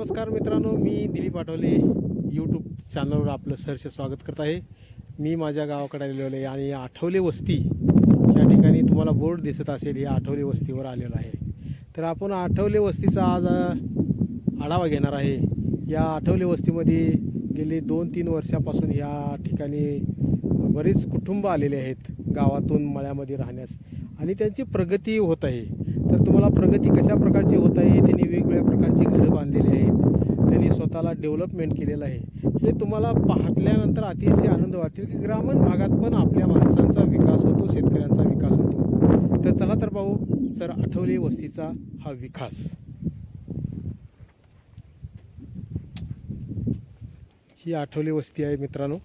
नमस्कार मित्रांनो मी दिलीप आठवले यूट्यूब चॅनलवर आपलं सरसे स्वागत करत आहे. मी माझ्या गावाकडे आलेलो आहे आणि आठवले वस्ती या ठिकाणी तुम्हाला बोर्ड दिसत असेल या आठवले वस्तीवर आलेलो आहे. तर आपण आठवले वस्तीचा आज आढावा घेणार आहे. या आठवले वस्तीमध्ये गेले दोन तीन वर्षापासून या ठिकाणी बरेच कुटुंब आलेले आहेत गावातून मळ्यामध्ये राहण्यास. आणि त्यांची प्रगती होत आहे. तर तुम्हाला प्रगती कशा प्रकारची होत आहे ते वेगवेगळ्या प्रकारची घरं बांधलेली आहेत. त्यांनी स्वतःला डेव्हलपमेंट केलेलं आहे. हे तुम्हाला पाहतल्यानंतर अतिशय आनंद वाटेल की ग्रामीण भागात पण आपल्या माणसांचा विकास होतो शेतकऱ्यांचा विकास होतो. तर चला तर पाहू सर आठवले वस्तीचा हा विकास. ही आठवले वस्ती आहे मित्रांनो.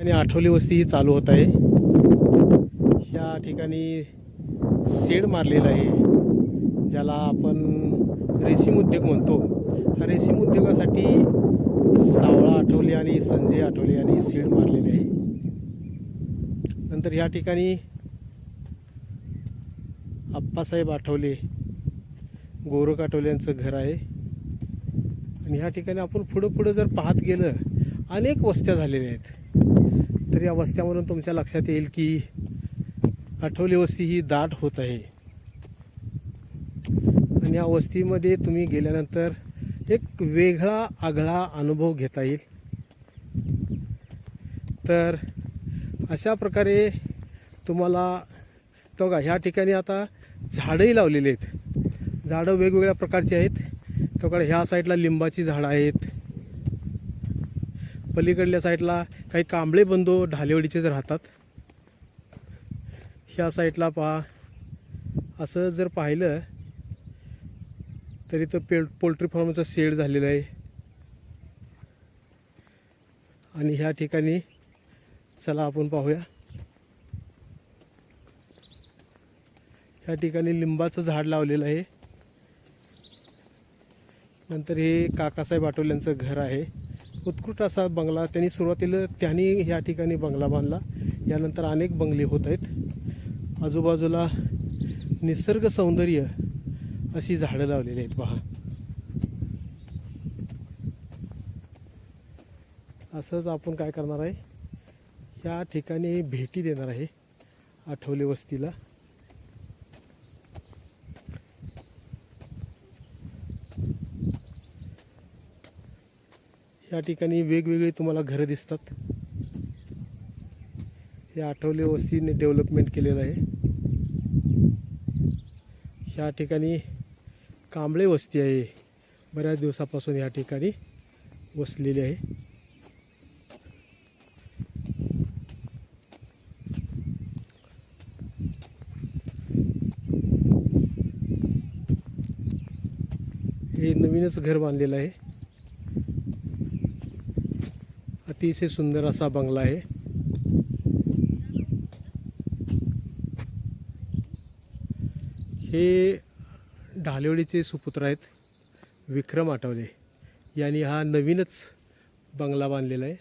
आणि आठवली वस्ती ही चालू होत आहे. ह्या ठिकाणी शेड मारलेला आहे ज्याला आपण रेशीम उद्योग म्हणतो. रेशीम उद्योगासाठी सावळा आठवले आणि संजय आठवले यांनी शेड मारलेले आहे. नंतर ह्या ठिकाणी आप्पासाहेब आठवले गोरख आठवले यांचं घर आहे. आणि ह्या ठिकाणी आपण पुढं पुढं जर पाहत गेलं अनेक वस्त्या झालेल्या आहेत. तर या वस्त्यावरून तुमच्या लक्षात येईल की आठवली वस्ती ही दाट होत आहे. आणि या वस्तीमध्ये तुम्ही गेल्यानंतर एक वेगळा आगळा अनुभव घेता येईल. तर अशा प्रकारे तुम्हाला तो का ह्या ठिकाणी आता झाडंही लावलेली आहेत. झाडं वेगवेगळ्या प्रकारची आहेत. तो का ह्या साईडला लिंबाची झाडं आहेत. पलीकडल्या साईडला काही कांबळे बंधू ढालेवडीचेच राहतात. ह्या साईडला पहा. असं जर पाहिलं तरी तर पे पोल्ट्री फार्मचा शेड झालेला आहे. आणि ह्या ठिकाणी चला आपण पाहूया. ह्या ठिकाणी लिंबाचं झाड लावलेलं आहे. नंतर हे काकासाहेब आठवल्यांचं घर आहे. उत्कृष्ट असा बंगला त्यांनी सुरुवातीला त्यांनी ह्या ठिकाणी बंगला बांधला. यानंतर अनेक बंगले होत आहेत. आजूबाजूला निसर्ग सौंदर्य अशी झाडं लावलेली आहेत पहा. असंच आपण काय करणार आहे? या ठिकाणी भेटी देणार आहे आठवले वस्तीला. या ठिकाणी वेगवेगळी तुम्हाला घरं दिसतात. हे आठवले वस्तीने डेव्हलपमेंट केलेलं आहे. या ठिकाणी कांबळे वस्ती आहे. बऱ्याच दिवसापासून या ठिकाणी वसलेली आहे. हे नवीनच घर बांधलेलं आहे. अतिशय सुंदर असा बंगला आहे. हे ढालेवडीचे सुपुत्र आहेत विक्रम आठवले. यांनी हा नवीनच बंगला बांधलेला आहे.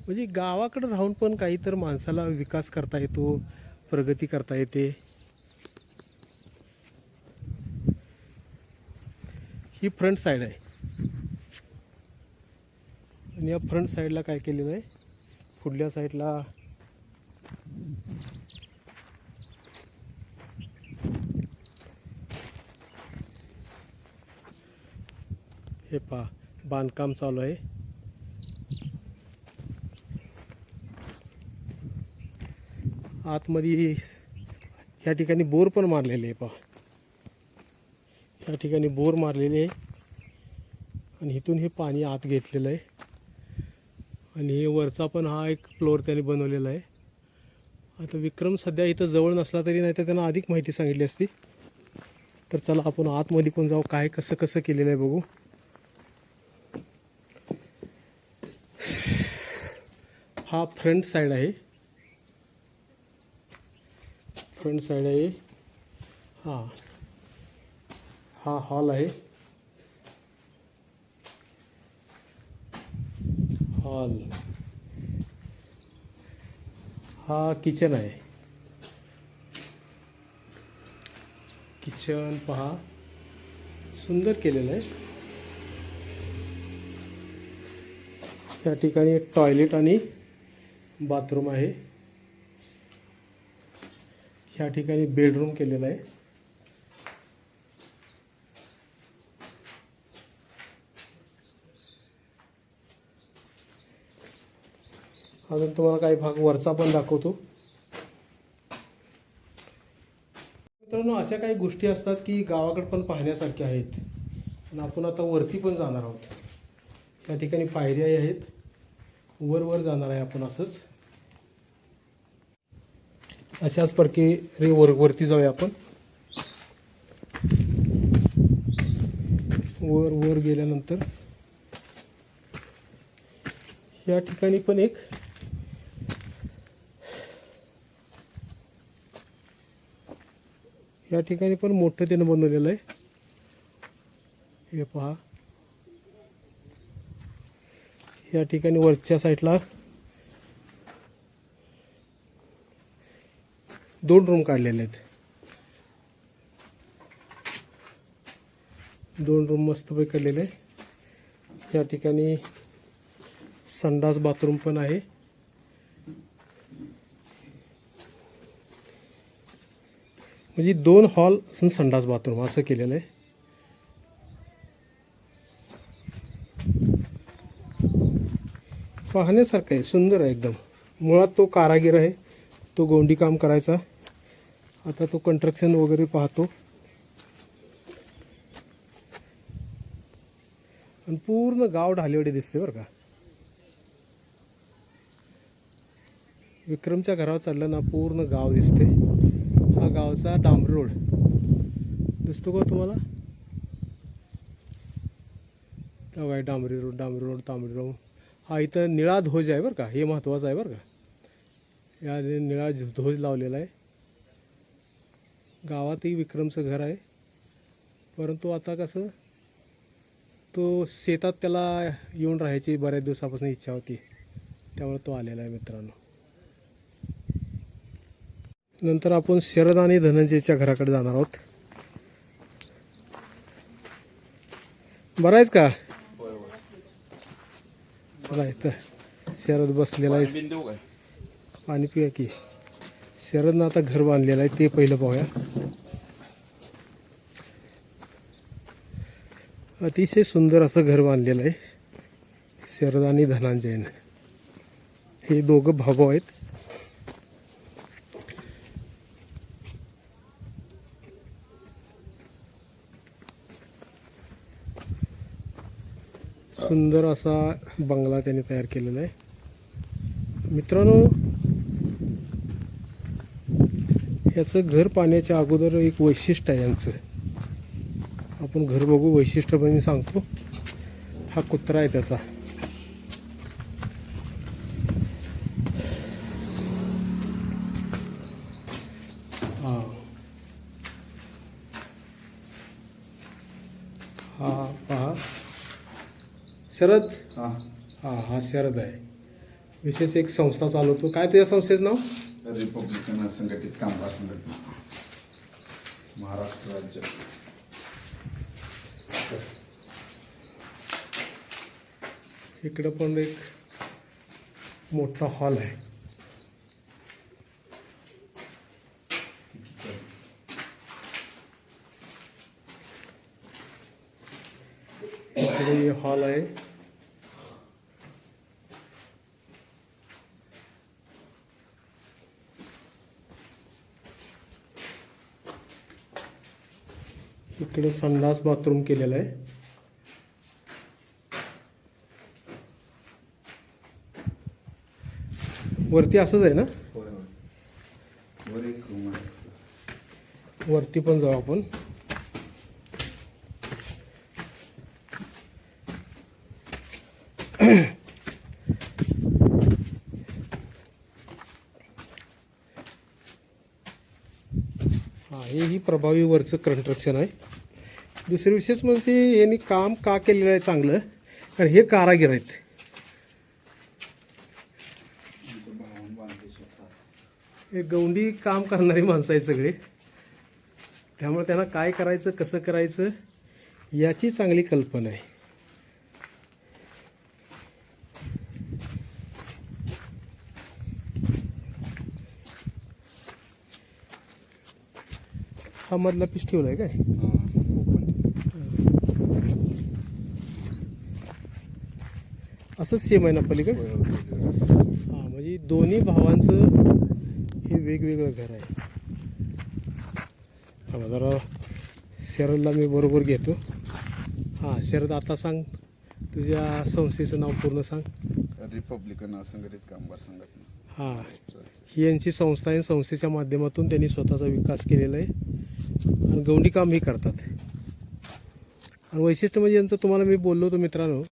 म्हणजे गावाकडं राहून पण काही तर माणसाला विकास करता येतो प्रगती करता येते. ही फ्रंट साईड आहे. आणि या फ्रंट साईडला काय केलेलं आहे? पुढल्या साईडला हे पहा बांधकाम चालू आहे. आतमध्ये ह्या ठिकाणी बोर पण मारलेले आहे पहा. या ठिकाणी बोर मारलेले आहे. आणि इथून हे पाणी आत घेतलेलं आहे. आणि हे वरचा पण हा एक फ्लोअर त्याने बनवलेला आहे. आता विक्रम सध्या इथं जवळ नसला तरी नाही तर त्यांना अधिक माहिती सांगितली असती. तर चला आपण आतमध्ये पण जाऊ काय कसं कसं केलेलं आहे बघू. हा फ्रंट साईड आहे. फ्रंट साईड आहे. हाँ. हा हॉल आहे. हॉल. हा किचन आहे. किचन पहा. सुंदर ठिकाणी टॉयलेट आणि बाथरूम आहे. ह्या ठिकाणी बेडरूम केलेला आहे. अजून तुम्हाला काही भाग वरचा पण दाखवतो. मित्रांनो अशा काही गोष्टी असतात की गावाकडे पण पाहण्यासारख्या आहेत. आणि आपण आता वरती पण जाणार आहोत. या ठिकाणी पायऱ्याही आहेत. वर वर जाणार आहे आपण असंच. अशाच प्रकारे वर वरती जाऊया आपण. वर वर गेल्यानंतर या ठिकाणी पण एक या ठिकाणी पण मोठं त्यानं बनवलेलं आहे. हे पहा. या ठिकाणी वरच्या साईडला दोन रूम काढलेले आहेत. दोन रूम मस्तपैकी काढलेले या ठिकाणी संडास बाथरूम पण आहे. म्हणजे दोन हॉल असून संडास बाथरूम असं केलेलं आहे. पाहण्यासारखं आहे सुंदर आहे एकदम. मुळात तो कारागीर आहे. तो गोंडी काम करायचा. आता तो कंस्ट्रक्शन वगैरे पाहतो. आणि पूर्ण गाव ढालेवडे दिसते बरं का. विक्रमच्या घरावर चढलं ना पूर्ण गाव दिसते हा गावचा डांबरी रोड. दिसतो का तुम्हाला? तेव्हा डांबरी रोड डांबरी रोड तांबरी रोड. हा इथं निळा ध्वज आहे बरं का. हे महत्त्वाचं आहे बरं का. या निळा ध्वज लावलेला आहे. गावातही विक्रमचं घर आहे. परंतु आता कसं तो शेतात त्याला येऊन राहायची बऱ्याच दिवसापासून इच्छा होती. त्यामुळे तो आलेला आहे मित्रांनो. नंतर आपण शरद आणि धनंजयच्या घराकडे जाणार आहोत. बरं का? चला इथं शरद बसलेला आहे. पाणी पिऊया की. शरदनं आता घर बांधलेलं आहे ते पहिलं पाहूया. अतिशय सुंदर असं घर बांधलेलं आहे शरद आणि धनांजयनं. हे दोघं भाऊ आहेत. सुंदर असा बंगला त्यांनी तयार केलेला आहे. मित्रांनो याचं घर पाण्याच्या अगोदर एक वैशिष्ट्य आहे यांचं. आपण घर बघू वैशिष्ट्य पण मी सांगतो. हा कुत्रा आहे त्याचा. हा. हा शरद? हा. हा हा शरद आहे. विशेष एक संस्था चालवतो. काय तुझ्या संस्थेचं नाव? रिपब्लिकन संघटित कामगार संघटना. महाराष्ट्र राज्य. इकडं पण एक मोठा हॉल आहे. इकडे हॉल आहे. इकडे संडास बाथरूम केलेलं आहे. वरती असंच आहे ना? वरती पण जाऊ आपण. हा हे ही प्रभावी वरचं कंस्ट्रक्शन आहे. दुसरं विशेष म्हणजे यांनी काम का केलेलं आहे चांगलं? कारण हे कारागीर आहेत. हे गौंडी काम करणारी माणसं आहेत सगळे. त्यामुळे त्यांना काय करायचं कसं करायचं याची चांगली कल्पना आहे. हा मधला पीस आहे काय? असंच सेम आहे ना पलीकडे? हां म्हणजे दोन्ही भावांचं हे वेगवेगळं घर आहे. हा जरा शरदला मी बरोबर घेतो. हां शरद आता सांग. तुझ्या संस्थेचं नाव पूर्ण सांग. रिपब्लिकन असंघटित कामगार संघटना. हां ही यांची संस्था आहे. संस्थेच्या माध्यमातून त्यांनी स्वतःचा विकास केलेला आहे. आणि गौंडी कामही करतात. आणि वैशिष्ट्य म्हणजे यांचं तुम्हाला मी बोललो होतो मित्रांनो